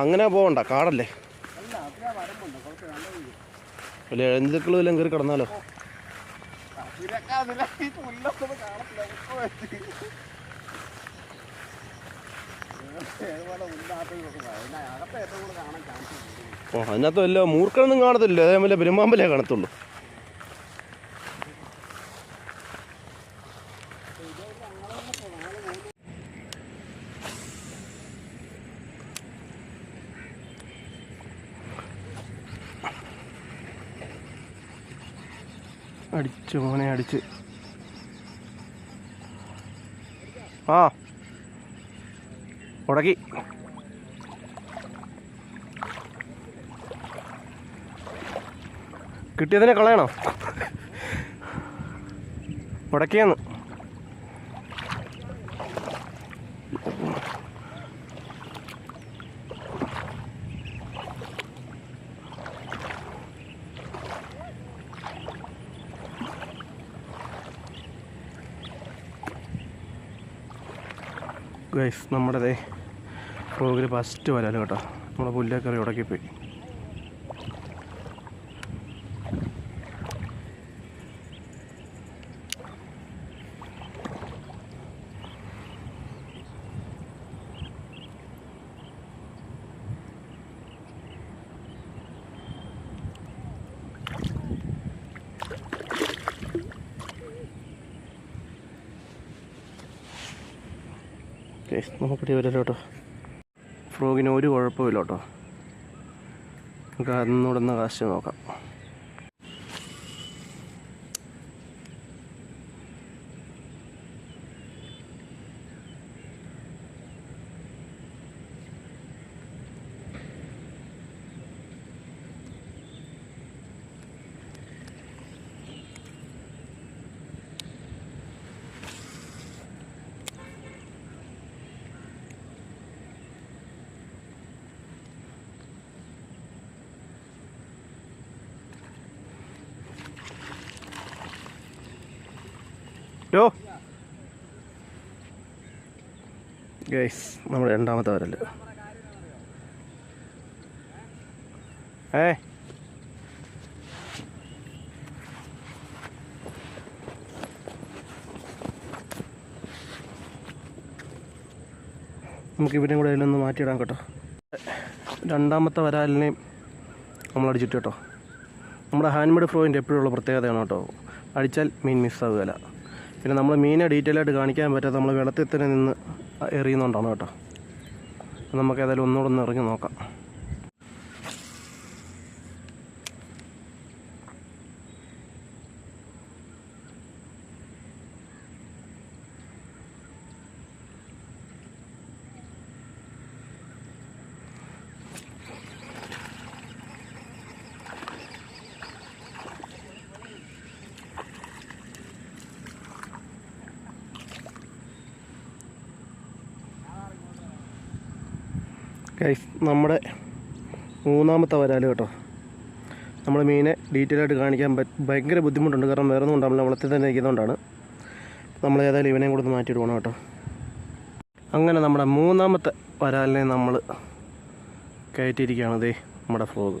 അങ്ങനെ പോകണ്ട കാടല്ലേ? വലിയ എഴുന്നേക്കളും എല്ലാം കയറി കിടന്നാലോ? ഓ അതിനകത്ത് വല്ല മൂർഖനൊന്നും കാണത്തില്ല അതേ വല്ല പെരുമ്പാമ്പലേ കാണത്തുള്ളൂ. അടിച്ച് മോനെ അടിച്ച്. ആ. ഉടക്കി. കിട്ടിയതിനെ കളയണോ? ഉടക്കിയെന്ന്. ഗൈസ് നമ്മുടെ ദേ ഫ്രോഗിൽ ഫസ്റ്റ് വരാലോ കേട്ടോ. നമ്മുടെ പുല്ലക്കറി ഉടക്കിപ്പോയി. ഗൈസ് നമുക്കിടെ വരാലോ കേട്ടോ. ഫ്രോഗിന് ഒരു കുഴപ്പമില്ല കേട്ടോ. നമുക്ക് അന്നൂടെ കാശ് നോക്കാം. യോ ഗൈസ് നമ്മുടെ രണ്ടാമത്തെ വരൽ. ഏ? നമുക്ക് ഇവരെയും കൂടെ അതിലൊന്ന് മാറ്റിയിടാം കേട്ടോ. രണ്ടാമത്തെ വരാലിനെയും നമ്മൾ അടിച്ചിട്ട് കേട്ടോ. നമ്മുടെ ഹാൻഡ്മെയ്ഡ് ഫ്രോയിന്റെ എപ്പോഴുള്ള പ്രത്യേകതയാണ് കേട്ടോ. അടിച്ചാൽ മീൻ മിസ്സാവുകയില്ല പിന്നെ നമ്മൾ മീനെ ഡീറ്റെയിൽ ആയിട്ട് കാണിക്കാൻ പറ്റാത്ത നമ്മൾ വെള്ളത്തിൽ തന്നെ നിന്ന് എറിയുന്നതുകൊണ്ടാണ് കേട്ടോ. അപ്പോൾ നമുക്ക് ഏതായാലും ഒന്നുകൂടെ ഒന്ന് ഇറങ്ങി നോക്കാം. ഗൈസ് നമ്മുടെ മൂന്നാമത്തെ വരാൽ കേട്ടോ. നമ്മൾ മീനെ ഡീറ്റെയിൽ ആയിട്ട് കാണിക്കാൻ ഭയങ്കര ബുദ്ധിമുട്ടുണ്ട്. കാരണം വേറെ ഒന്നും ഉണ്ടാവില്ല. വളത്തിൽ തന്നെ ഇരിക്കുന്നതുകൊണ്ടാണ്. നമ്മൾ ഏതായാലും ഇവനെയും കൂടെ ഒന്ന് മാറ്റിയിട്ട് പോകണം കേട്ടോ. അങ്ങനെ നമ്മുടെ മൂന്നാമത്തെ വരാലിനെ നമ്മൾ കയറ്റിയിരിക്കുകയാണ് ദേ നമ്മുടെ ഫ്ലോഗ്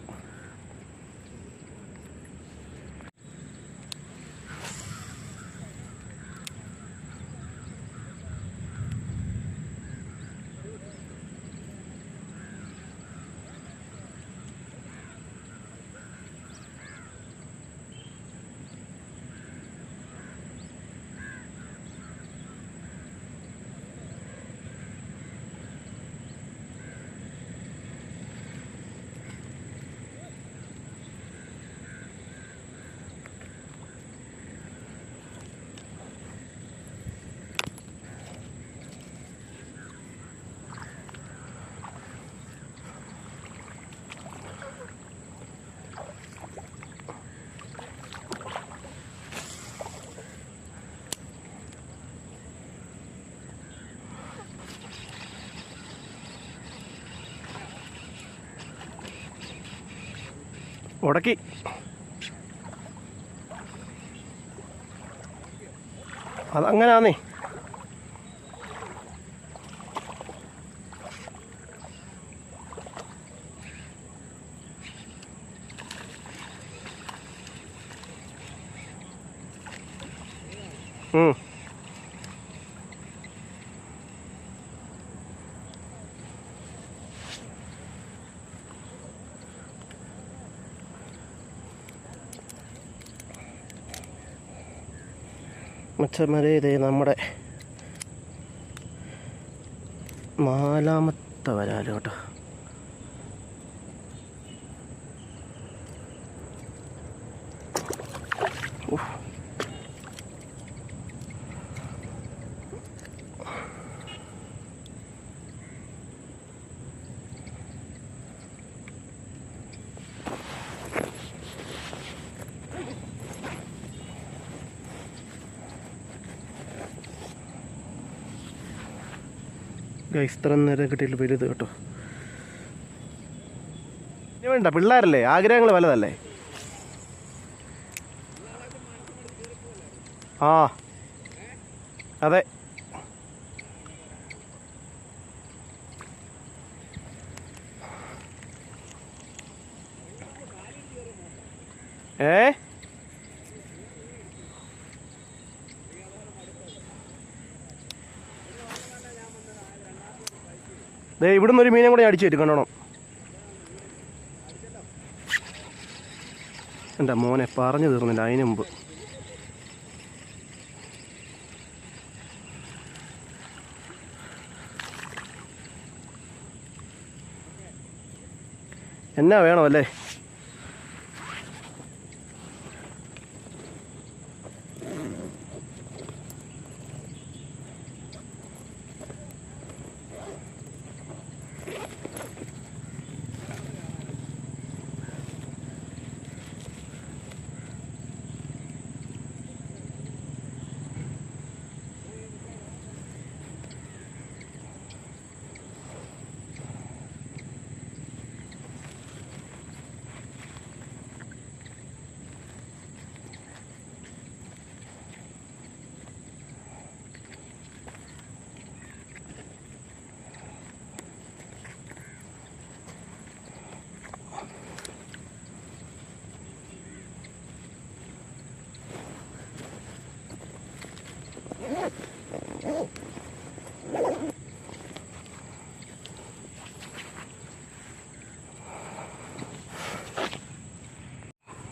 ഉടക്കി അതങ്ങനാന്നേ Mm. മച്ചന്മാരെ ഇതേ നമ്മുടെ നാലാമത്തെ വരാലോ കേട്ടോ ഇത്ര നേരം കിട്ടിയിട്ട് വലുത് കേട്ടോ. വേണ്ട പിള്ളേരല്ലേ? ആഗ്രഹങ്ങൾ വലതല്ലേ? ആ അതെ. ഏ? ദേ ഇവിടെ ഒരു മീനെ കൂടെ അടിച്ചു തരും കണ്ടോണം. എന്റെ മോനെ പറഞ്ഞു തീർന്നില്ല അതിനു മുമ്പ്. എന്നാ വേണം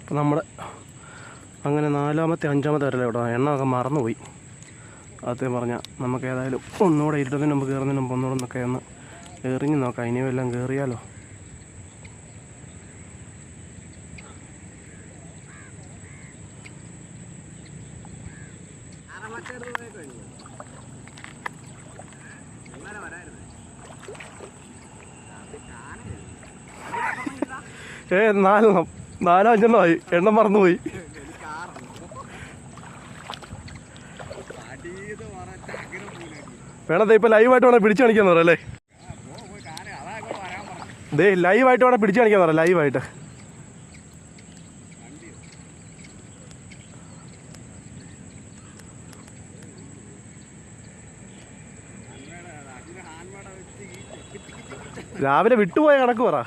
അപ്പം നമ്മുടെ അങ്ങനെ നാലാമത്തെ അഞ്ചാമത്തെ വരല ഇവിടെ? എണ്ണമൊക്കെ മറന്നുപോയി. അതേ പറഞ്ഞാൽ നമുക്ക് ഏതായാലും ഒന്നുകൂടെ ഇരുട്ടതിന് മുമ്പ് കയറുന്നതിന് മുമ്പ് ഒന്നുകൂടെ ഒന്നൊക്കെ ഒന്ന് എറിഞ്ഞ് നോക്കാം. ഇനിയും എല്ലാം കയറിയാലോ? ഏ നാലെണ്ണം. നാലോ അഞ്ചെണ്ണമായി എണ്ണം മറന്നുപോയി. വേണം ഇപ്പൊ ലൈവായിട്ട് വേണം പിടിച്ചു കാണിക്കാൻ പറയല്ലേ ദേ ലൈവായിട്ട് വേണം പിടിച്ചു കാണിക്കാൻ പറ ലൈവായിട്ട്. രാവിലെ വിട്ടുപോയ കണക്ക് പറ.